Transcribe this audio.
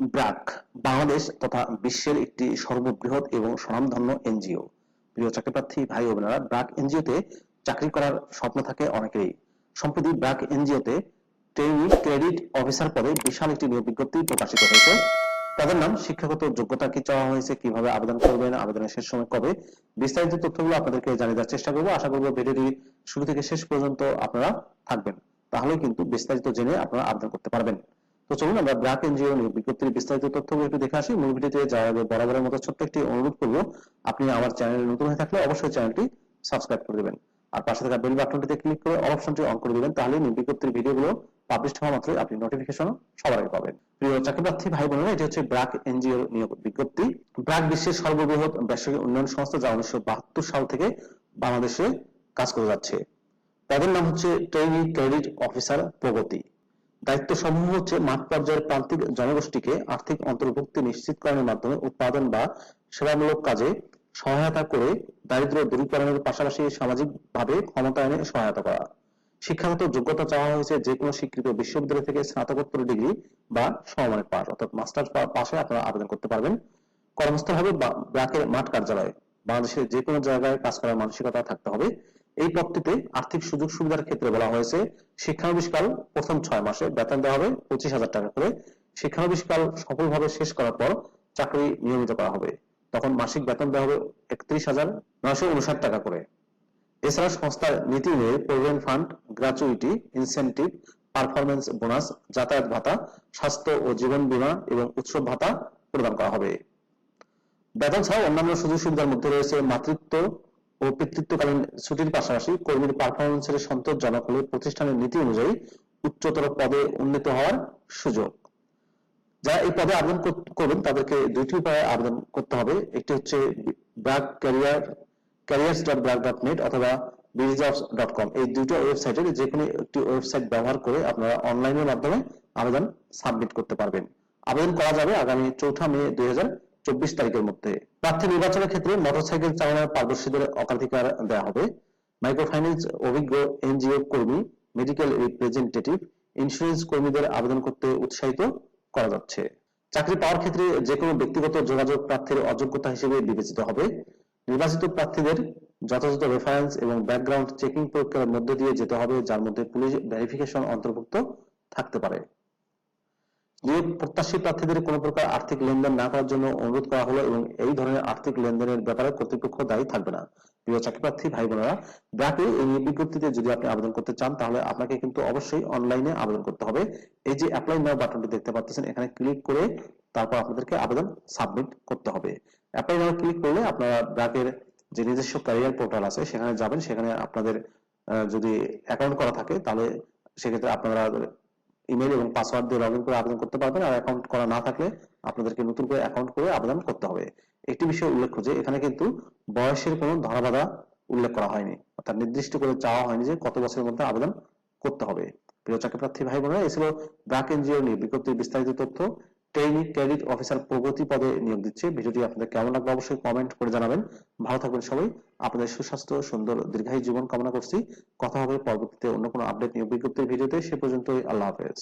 ব্রাক, বাংলাদেশ তথা বিশ্বের একটি সর্ববৃহৎ এবং স্বনামধন্য এনজিও। প্রিয় চাকরিপ্রার্থী, ভাই ও বোনেরা, ব্রাক এনজিওতে চাকরি করার স্বপ্ন থাকে অনেকেরই। সম্প্রতি ব্রাক এনজিওতে ট্রেনি ক্রেডিট অফিসার পদে বিশাল একটি নিয়োগ বিজ্ঞপ্তি প্রকাশিত হয়েছে। তাদের নাম শিক্ষাগত যোগ্যতা কি চাওয়া হয়েছে, কীভাবে আবেদন করবেন, আবেদনের শেষ সময় কবে, বিস্তারিত তথ্যগুলো আপনাদেরকে জানিয়ে দেওয়ার চেষ্টা করব। আশা করব ভিডিওটি শুরু থেকে শেষ পর্যন্ত আপনারা থাকবেন। তাহলে কিন্তু বিস্তারিত জেনে আপনারা আবেদন করতে পারবেন। তো চলুন আমরা ব্রাক এনজিও নিয়োগ বিজ্ঞপ্তির বিস্তারিত তথ্যগুলো একটু দেখে আসি। মূল ভিডিওতে যাওয়ার আগে বরাবরের মতো ছোট্ট একটি অনুরোধ করব, আপনি আমার চ্যানেলে নতুন হয়ে থাকলে অবশ্যই চ্যানেলটি সাবস্ক্রাইব করে দেবেন। আর পাশে থাকা বেল বাটনটিতে ক্লিক করে অল অপশনটি অন করে দিবেন তাহলে বিজ্ঞপ্তির ভিডিওগুলো পাবলিশ হওয়া মাত্রই আপনি নোটিফিকেশন সবার আগে পাবেন। প্রিয় চাকরিপ্রার্থী ভাই বোনেরা, এটি হচ্ছে ব্রাক এনজিও নিয়োগ বিজ্ঞপ্তি। ব্রাক বিশ্বের সর্ববৃহৎ বেসরকারি উন্নয়ন সংস্থা যা উনিশশো বাহাত্তর সাল থেকে বাংলাদেশে কাজ করে যাচ্ছে। তাদের নাম হচ্ছে ট্রেনি ক্রেডিট অফিসার প্রগতি দায়িত্ব সমূহ হচ্ছে মাঠ পর্যায়ের প্রান্তিক জনগোষ্ঠীকে আর্থিক অন্তর্ভুক্তি নিশ্চিতকরণের মাধ্যমে উৎপাদন বা সেবামূলক কাজে সহায়তা করে দারিদ্র্য দূরীকরণের পাশাপাশি সামাজিকভাবে ক্ষমতায়নে সহায়তা করা। শিক্ষাগত যোগ্যতা চাওয়া হয়েছে যে কোনো স্বীকৃত বিশ্ববিদ্যালয় থেকে স্নাতকোত্তর ডিগ্রি বা সমমানের পাস অর্থাৎ মাস্টার্স পাশে আপনারা আবেদন করতে পারবেন। কর্মস্থল হবে ব্রাকের মাঠ কার্যালয়। বাংলাদেশের যে কোনো জায়গায় কাজ করার মানসিকতা থাকতে হবে। এই পদটিতে আর্থিক সুযোগ সুবিধার ক্ষেত্রে বলা হয়েছে শিক্ষানবিশকাল প্রথম ছয় মাসে বেতন দেওয়া হবে পঁচিশ হাজার টাকা করে। শিক্ষানবিশকাল সফলভাবে শেষ করার পর চাকরি নিয়মিত করা হবে। তখন মাসিক বেতন দেওয়া হবে একত্রিশ হাজার নয়শো উনষাট টাকা করে। এছাড়া সংস্থার নীতি অনুযায়ী provident fund gratuity incentive performance bonus, যাতায়াত ভাতা, স্বাস্থ্য ও জীবন বীমা এবং উৎসব ভাতা প্রদান করা হবে। বেতন ছাড়াও অন্যান্য সুযোগ সুবিধার মধ্যে রয়েছে মাতৃত্ব ও পিতৃত্বকালীন ছুটির পাশাপাশি কর্মীর পারফরমেন্সের সন্তোষজনক হলে প্রতিষ্ঠানের নীতি অনুযায়ী উচ্চতর পদে উন্নীত হওয়ার সুযোগ। যারা এই পদে আবেদন করবেন তাদেরকে দুইটি উপায়ে আবেদন করতে হবে। একটি হচ্ছে BRAC career careers dot BRAC dot net অথবা বিজবস ডট কম এই দুটো ওয়েবসাইটের যে কোনো একটি ওয়েবসাইট ব্যবহার করে আপনারা অনলাইনের মাধ্যমে আবেদন সাবমিট করতে পারবেন। আবেদন করা যাবে আগামী চৌঠা মে দুই হাজার চব্বিশ তারিখের মধ্যে। প্রার্থী নির্বাচনের ক্ষেত্রে মোটরসাইকেল চালানোর পারদর্শীদের অগ্রাধিকার দেওয়া হবে। মাইক্রোফাইন্যান্স অভিজ্ঞ এনজিও কর্মী, মেডিকেল রিপ্রেজেন্টেটিভ, ইন্স্যুরেন্স কর্মীদের আবেদন করতে উৎসাহিত করা যাচ্ছে। চাকরি পাওয়ার ক্ষেত্রে যে কোনো ব্যক্তিগত যোগাযোগ প্রার্থীর অযোগ্যতা হিসেবে বিবেচিত হবে। নির্বাচিত প্রার্থীদের যথাযথ রেফারেন্স এবং ব্যাকগ্রাউন্ড চেকিং প্রক্রিয়ার মধ্যে দিয়ে যেতে হবে, যার মধ্যে পুলিশ ভেরিফিকেশন অন্তর্ভুক্ত থাকতে পারে। নিয়োগ প্রত্যাশী প্রার্থীদের কোনো প্রকার আর্থিক লেনদেন না করার জন্য অনুরোধ করা হলো এবং এই ধরনের আর্থিক লেনদেনের ব্যাপারে কর্তৃপক্ষ দায়ী থাকবে না। প্রিয় চাকরি প্রার্থী ভাই বোনেরা ব্র্যাকে এই বিজ্ঞপ্তিতে যদি আপনি আবেদন করতে চান, তাহলে আপনাকে কিন্তু অবশ্যই অনলাইনে আবেদন করতে হবে। এই যে অ্যাপ্লাই নাও বাটনটি দেখতে পাচ্ছেন, এখানে ক্লিক করে তারপর আপনাদেরকে আবেদন সাবমিট করতে হবে। অ্যাপ্লাই নাও ক্লিক করলে আপনারা ব্র্যাকের যে নিজস্ব ক্যারিয়ার পোর্টাল আছে, সেখানে যাবেন। সেখানে আপনাদের যদি অ্যাকাউন্ট করা থাকে, তাহলে সেক্ষেত্রে আপনারা ইমেল এবং পাসওয়ার্ড দিয়ে লগ করে আবেদন করতে পারবেন। আর অ্যাকাউন্ট করা না থাকলে আপনাদেরকে নতুন করে অ্যাকাউন্ট করে আবেদন করতে হবে। একটি বিষয় উল্লেখ্য যে, এখানে কিন্তু বয়সের কোনো ধরাবাধা উল্লেখ করা হয়নি। অর্থাৎ নির্দিষ্ট করে চাওয়া হয়নি যে কত বছরের মধ্যে আবেদন করতে হবে। প্রিয় চাকরি প্রার্থী ভাই বোনেরা এ ছিল ব্র্যাক এনজিও নিয়ে বিজ্ঞপ্তির বিস্তারিত তথ্য। ট্রেনিং ক্রেডিট অফিসার প্রগতি পদে নিয়োগ দিচ্ছে। ভিডিওটি আপনাদের কেমন লাগবে অবশ্যই কমেন্ট করে জানাবেন। ভালো থাকবেন সবাই। আপনাদের সুস্বাস্থ্য, সুন্দর, দীর্ঘায়ু জীবন কামনা করছি। কথা হবে পরবর্তীতে অন্য কোনো আপডেট নিয়োগ বিজ্ঞপ্তির ভিডিওতে। সে পর্যন্তই আল্লাহ হাফেজ।